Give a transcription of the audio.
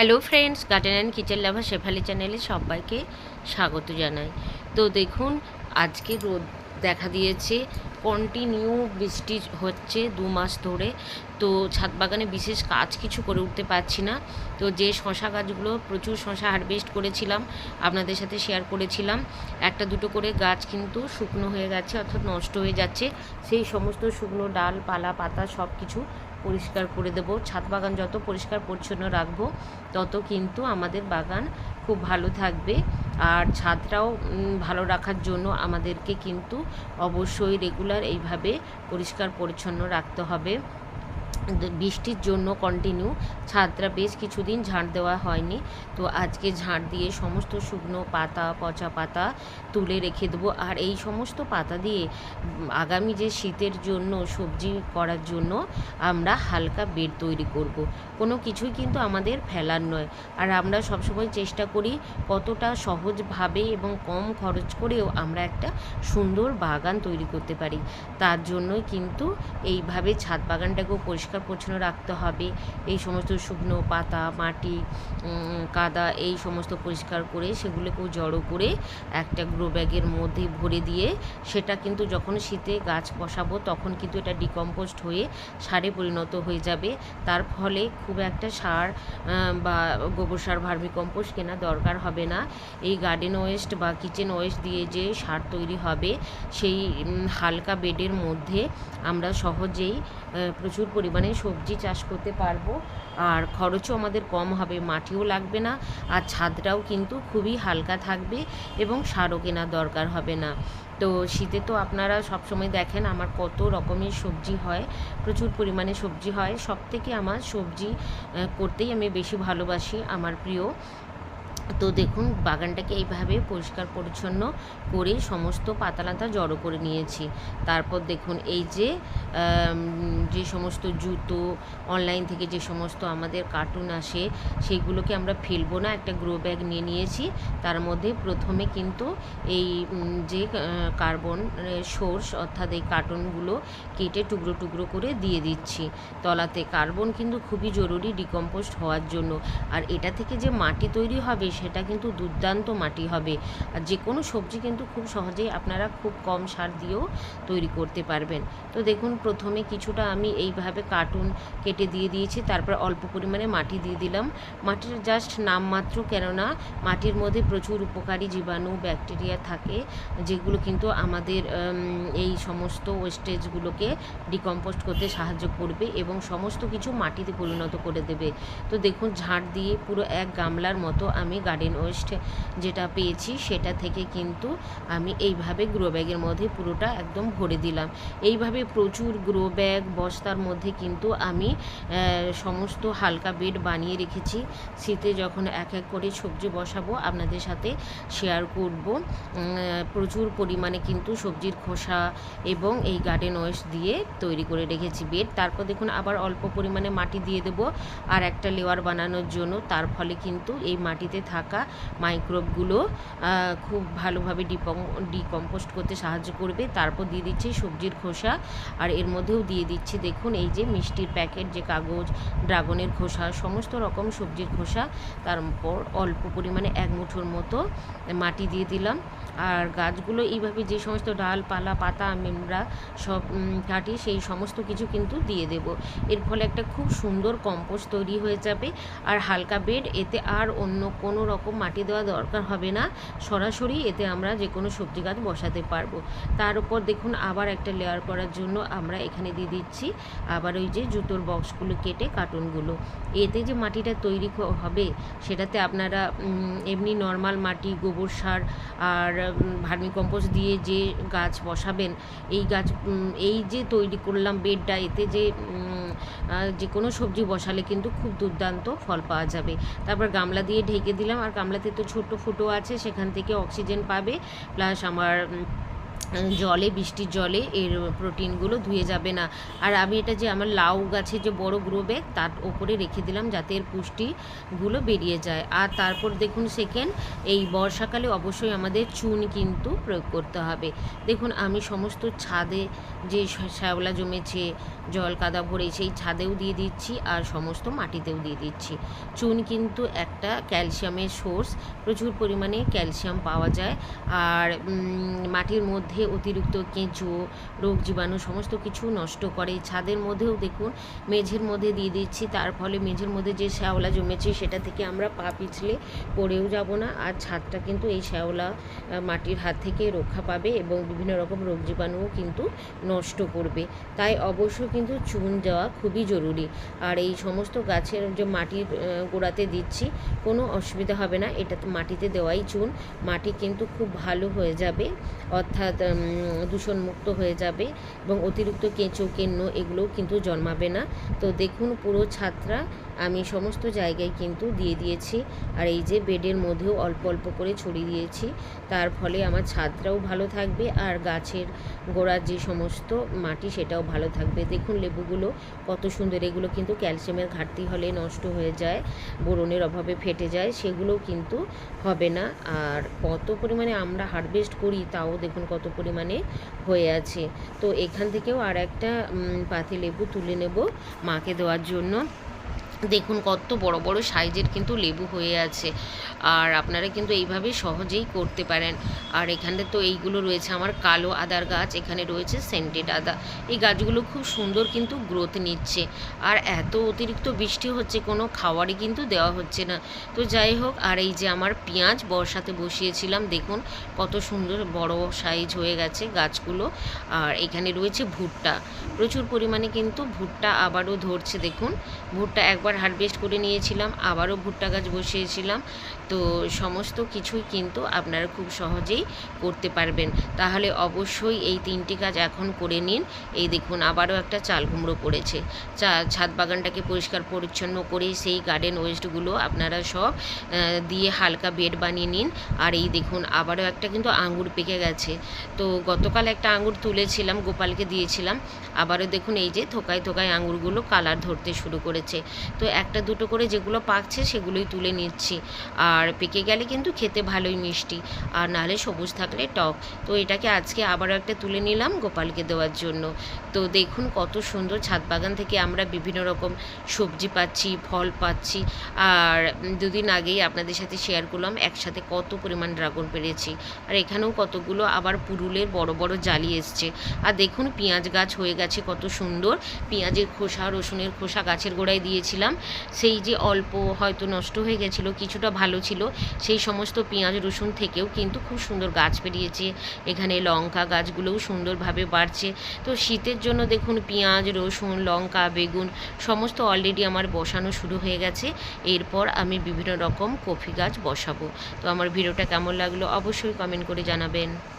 Hello friends garden and kitchen lover Shefali চ্যানেলে সবাইকে স্বাগত জানাই। তো দেখুন, আজকে রোদ দেখা দিয়েছে কন্টিনিউ বৃষ্টি হচ্ছে দু মাস ধরে। তো ছাদ বাগানে বিশেষ কাজ কিছু করে উঠতে পারছি না। তো যে শশা গাছগুলো প্রচুর শশা হারভেস্ট করেছিলাম, আপনাদের সাথে শেয়ার করেছিলাম। একটা দুটো করে গাছ কিন্তু শুকনো হয়ে গেছে, অর্থাৎ নষ্ট হয়ে যাচ্ছে। সেই সমস্ত শুকনো ডাল, পালা, পাতা সব কিছু পরিষ্কার করে দেব। ছাদ বাগান যত পরিষ্কার পরিচ্ছন্ন রাখব, তত কিন্তু আমাদের বাগান খুব ভালো থাকবে। আর ছাদটাও ভালো রাখার জন্য আমাদেরকে কিন্তু অবশ্যই রেগুলার এইভাবে পরিষ্কার পরিচ্ছন্ন রাখতে হবে। বৃষ্টির জন্য কন্টিনিউ ছাদটা বেশ কিছুদিন ঝাঁট দেওয়া হয়নি। তো আজকে ঝাঁট দিয়ে সমস্ত শুকনো পাতা, পচা পাতা তুলে রেখে দেবো। আর এই সমস্ত পাতা দিয়ে আগামী যে শীতের জন্য সবজি করার জন্য আমরা হালকা বেড তৈরি করব। কোনো কিছুই কিন্তু আমাদের ফেলার নয়। আর আমরা সবসময় চেষ্টা করি কতটা সহজভাবে এবং কম খরচ করেও আমরা একটা সুন্দর বাগান তৈরি করতে পারি। তার জন্যই কিন্তু এইভাবে ছাদ বাগানটাকেও পরিষ্কার পরিচ্ছন্ন রাখতে হবে। এই সমস্ত শুকনো পাতা, মাটি কাদা এই সমস্ত পরিষ্কার করে সেগুলোকেও জড়ো করে একটা গ্রো ব্যাগের মধ্যে ভরে দিয়ে সেটা কিন্তু যখন শীতে গাছ বসাবো তখন কিন্তু এটা ডিকম্পোস্ট হয়ে সারে পরিণত হয়ে যাবে। তার ফলে খুব একটা সার বা গোবর সার ভার্মি কম্পোস্ট কেনা দরকার হবে না। এই গার্ডেন ওয়েস্ট বা কিচেন ওয়েস্ট দিয়ে যে সার তৈরি হবে সেই হালকা বেডের মধ্যে আমরা সহজেই প্রচুর পরিমাণে সবজি চাষ করতে পারব। আর খরচও আমাদের কম হবে, মাটিও লাগবে না। আর ছাদটাও কিন্তু খুবই হালকা থাকবে এবং সারও কেনার দরকার হবে না। তো শীতে তো আপনারা সবসময় দেখেন আমার কত রকমের সবজি হয়, প্রচুর পরিমাণে সবজি হয়। সব থেকে আমার সবজি করতেই আমি বেশি ভালোবাসি আমার প্রিয়। তো দেখুন, বাগানটাকে এইভাবে পরিষ্কার পরিচ্ছন্ন করে সমস্ত পাতালাতা জড়ো করে নিয়েছি। তারপর দেখুন, এই যে যে সমস্ত জুতো অনলাইন থেকে যে সমস্ত আমাদের কার্টুন আসে সেইগুলোকে আমরা ফেলব না, একটা গ্রো ব্যাগ নিয়ে নিয়েছি। তার মধ্যে প্রথমে কিন্তু এই যে কার্বন সোর্স অর্থাৎ এই কার্টুনগুলো কেটে টুকরো টুকরো করে দিয়ে দিচ্ছি। তলাতে কার্বন কিন্তু খুবই জরুরি ডিকম্পোস্ট হওয়ার জন্য। আর এটা থেকে যে মাটি তৈরি হবে সেটা কিন্তু দুর্দান্ত মাটি হবে। আর যে কোনো সবজি কিন্তু খুব সহজেই আপনারা খুব কম সার দিয়েও তৈরি করতে পারবেন। তো দেখুন, প্রথমে কিছুটা আমি এইভাবে কার্টুন কেটে দিয়ে দিয়েছি, তারপর অল্প পরিমাণে মাটি দিয়ে দিলাম। মাটির জাস্ট নামমাত্র কেননা মাটির মধ্যে প্রচুর উপকারী জীবাণু, ব্যাকটেরিয়া থাকে, যেগুলো কিন্তু আমাদের এই সমস্ত ওয়েস্টেজগুলোকে ডিকম্পোস্ট করতে সাহায্য করবে এবং সমস্ত কিছু মাটিতে পরিণত করে দেবে। তো দেখুন, ঝাড় দিয়ে পুরো এক গামলার মতো আমি গার্ডেন ওয়েস্ট যেটা পেয়েছি, সেটা থেকে কিন্তু আমি এইভাবে গ্রো ব্যাগের মধ্যে পুরোটা একদম ভরে দিলাম। এইভাবে প্রচুর গ্রো ব্যাগ বস্তার মধ্যে কিন্তু আমি সমস্ত হালকা বেড বানিয়ে রেখেছি। শীতে যখন এক এক করে সবজি বসাবো, আপনাদের সাথে শেয়ার করব। প্রচুর পরিমাণে কিন্তু সবজির খোসা এবং এই গার্ডেন ওয়েস্ট দিয়ে তৈরি করে রেখেছি বেড তারপর দেখুন, আবার অল্প পরিমাণে মাটি দিয়ে দেবো। আর একটা লেয়ার বানানোর জন্য, তার ফলে কিন্তু এই মাটিতে থাকা মাইক্রোবগুলো আহ, খুব ভালোভাবে ডিপং ডিকম্পোস্ট করতে সাহায্য করবে। তারপর দিয়ে দিচ্ছি সবজির খোসা। আর এর মধ্যেও দিয়ে দিচ্ছি দেখুন এই যে মিষ্টির প্যাকেট যে কাগজ ড্রাগনের খোসা সমস্ত রকম সবজির খোসা। তারপর অল্প পরিমাণে এক মুঠোর মতো মাটি দিয়ে দিলাম। আর গাছগুলো এইভাবে যে সমস্ত ডাল পালা পাতা আমরা সব কাটি সেই সমস্ত কিছু কিন্তু দিয়ে দেব। এর ফলে একটা খুব সুন্দর কম্পোস্ট তৈরি হয়ে যাবে। আর হালকা বেড এতে আর অন্য কোনো রকম মাটি দেওয়া দরকার হবে না। সরাসরি এতে আমরা যে কোনো সবজি গাছ বসাতে পারব। তার উপর দেখুন আবার একটা লেয়ার করার জন্য আমরা এখানে দিয়ে দিচ্ছি। আবার ওই যে জুতোর বক্সগুলো কেটে কার্টুনগুলো এতে যে মাটিটা তৈরি হবে, সেটাতে আপনারা এমনি নর্মাল মাটি, গোবর সার আর ভার্মি কম্পোস্ট দিয়ে যে গাছ বসাবেন, এই গাছ এই যে তৈরি করলাম বেডটা, এতে যে যে কোনো সবজি বসালে কিন্তু খুব দুর্দান্ত ফল পাওয়া যাবে। তারপর গামলা দিয়ে ঢেকে দিলাম। আর কামলাতে তো ছোট্ট ফুটো আছে সেখান থেকে অক্সিজেন পাবে। প্লাস আমার জলে, বৃষ্টির জলে এর প্রোটিনগুলো ধুয়ে যাবে না। আর আমি এটা যে আমার লাউ গাছে যে বড় গ্রো ব্যাগ, তার ওপরে রেখে দিলাম যাতে এর পুষ্টিগুলো বেরিয়ে যায়। আর তারপর দেখুন সেকেন্ড এই বর্ষাকালে অবশ্যই আমাদের চুন কিন্তু প্রয়োগ করতে হবে। দেখুন, আমি সমস্ত ছাদে যে শ্যাওলা জমেছে, জল কাদা ভরে সেই ছাদেও দিয়ে দিচ্ছি আর সমস্ত মাটিতেও দিয়ে দিচ্ছি। চুন কিন্তু একটা ক্যালসিয়ামের সোর্স, প্রচুর পরিমাণে ক্যালসিয়াম পাওয়া যায়। আর মাটির মধ্যে অতিরিক্ত কেঁচো, রোগ জীবাণু সমস্ত কিছু নষ্ট করে। ছাদের মধ্যেও দেখুন, মেঝের মধ্যে দিয়ে দিচ্ছি। তার ফলে মেঝের মধ্যে যে শ্যাওলা জমেছে, সেটা থেকে আমরা পা পিছলে পড়েও যাব না। আর ছাদটা কিন্তু এই শ্যাওলা মাটির হাত থেকে রক্ষা পাবে এবং বিভিন্ন রকম রোগ জীবাণুও কিন্তু নষ্ট করবে। তাই অবশ্যই কিন্তু চুন দেওয়া খুবই জরুরি। আর এই সমস্ত গাছের যে মাটির গোড়াতে দিচ্ছি, কোনো অসুবিধা হবে না। এটা মাটিতে দেওয়াই চুন। মাটি কিন্তু খুব ভালো হয়ে যাবে। অর্থাৎ দূষণমুক্ত হয়ে যাবে এবং অতিরিক্ত কেঁচো, কেন্ন এগুলোও কিন্তু জন্মাবে না। তো দেখুন পুরো ছাদটা আমি সমস্ত জায়গায় কিন্তু দিয়ে দিয়েছি। আর এই যে বেডের মধ্যেও অল্প অল্প করে ছড়িয়ে দিয়েছি। তার ফলে আমার ছাদটাও ভালো থাকবে আর গাছের গোড়ার যে সমস্ত মাটি সেটাও ভালো থাকবে। দেখুন লেবুগুলো কত সুন্দর, এগুলো কিন্তু ক্যালসিয়ামের ঘাটতি হলে নষ্ট হয়ে যায়, বোরনের অভাবে ফেটে যায়, সেগুলোও কিন্তু হবে না। আর কত পরিমাণে আমরা হারভেস্ট করি তাও দেখুন কত পরিমাণে হয়ে আছে। তো এখান থেকেও আর একটা পাতি লেবু তুলে নেব মাকে দেওয়ার জন্য। দেখুন, কত বড় বড় সাইজের কিন্তু লেবু হয়ে আছে। আর আপনারা কিন্তু এইভাবে সহজেই করতে পারেন। আর এখানে তো এইগুলো রয়েছে আমার কালো আদার গাছ, এখানে রয়েছে সেন্টেড আদা। এই গাছগুলো খুব সুন্দর কিন্তু গ্রোথ নিচ্ছে। আর এত অতিরিক্ত বৃষ্টি হচ্ছে, কোনো খাওয়ারই কিন্তু দেওয়া হচ্ছে না। তো যাই হোক, আর এই যে আমার পেঁয়াজ বর্ষাতে বসিয়েছিলাম, দেখুন কত সুন্দর বড় সাইজ হয়ে গেছে গাছগুলো। আর এখানে রয়েছে ভুট্টা। প্রচুর পরিমাণে কিন্তু ভুট্টা আবারও ধরছে, দেখুন। ভুট্টা একবার হারভেস্ট করে নিয়েছিলাম, আবারও ভুট্টা গাছ বসিয়েছিলাম। তো সমস্ত কিছুই কিন্তু আপনারা খুব সহজেই করতে পারবেন। তাহলে অবশ্যই এই তিনটি কাজ এখন করে নিন। এই দেখুন, আবারও একটা চাল কুমড়ো পড়েছে। চা, ছাদ বাগানটাকে পরিষ্কার পরিচ্ছন্ন করে সেই গার্ডেন ওয়েস্টগুলো আপনারা সব দিয়ে হালকা বেড বানিয়ে নিন। আর এই দেখুন, আবারও একটা কিন্তু আঙ্গুর পেকে গেছে। তো গতকাল একটা আঙ্গুর তুলেছিলাম, গোপালকে দিয়েছিলাম। আবারও দেখুন, এই যে থোকায় থোকায় আঙ্গুরগুলো কালার ধরতে শুরু করেছে। তো একটা দুটো করে যেগুলো পাকছে সেগুলোই তুলে নিচ্ছি। আর পেকে গেলে কিন্তু খেতে ভালোই মিষ্টি। আর নাহলে সবুজ থাকলে টক। তো এটাকে আজকে আবারও একটা তুলে নিলাম গোপালকে দেওয়ার জন্য। তো দেখুন কত সুন্দর ছাদ বাগান থেকে আমরা বিভিন্ন রকম সবজি পাচ্ছি, ফল পাচ্ছি। আর দুদিন আগেই আপনাদের সাথে শেয়ার করলাম একসাথে কত পরিমাণ ড্রাগন পেরেছি। আর এখানেও কতগুলো আবার পুরুলের বড় বড় জালি এসছে। আর দেখুন পেঁয়াজ গাছ হয়ে গেছে কত সুন্দর। পেঁয়াজের খোসা, রসুনের খোসা গাছের গোড়ায় দিয়েছিলাম, সেই যে অল্প হয়তো নষ্ট হয়ে গেছিল, কিছুটা ভালো ছিল, সেই সমস্ত পেঁয়াজ, রসুন থেকেও কিন্তু খুব সুন্দর গাছ বেরিয়েছে। এখানে লঙ্কা গাছগুলোও সুন্দরভাবে বাড়ছে। তো শীতের জন্য দেখুন, পেঁয়াজ, রসুন, লঙ্কা, বেগুন সমস্ত অলরেডি আমার বসানো শুরু হয়ে গেছে। এরপর আমি বিভিন্ন রকম কফি গাছ বসাবো। তো আমার ভিডিওটা কেমন লাগল অবশ্যই কমেন্ট করে জানাবেন।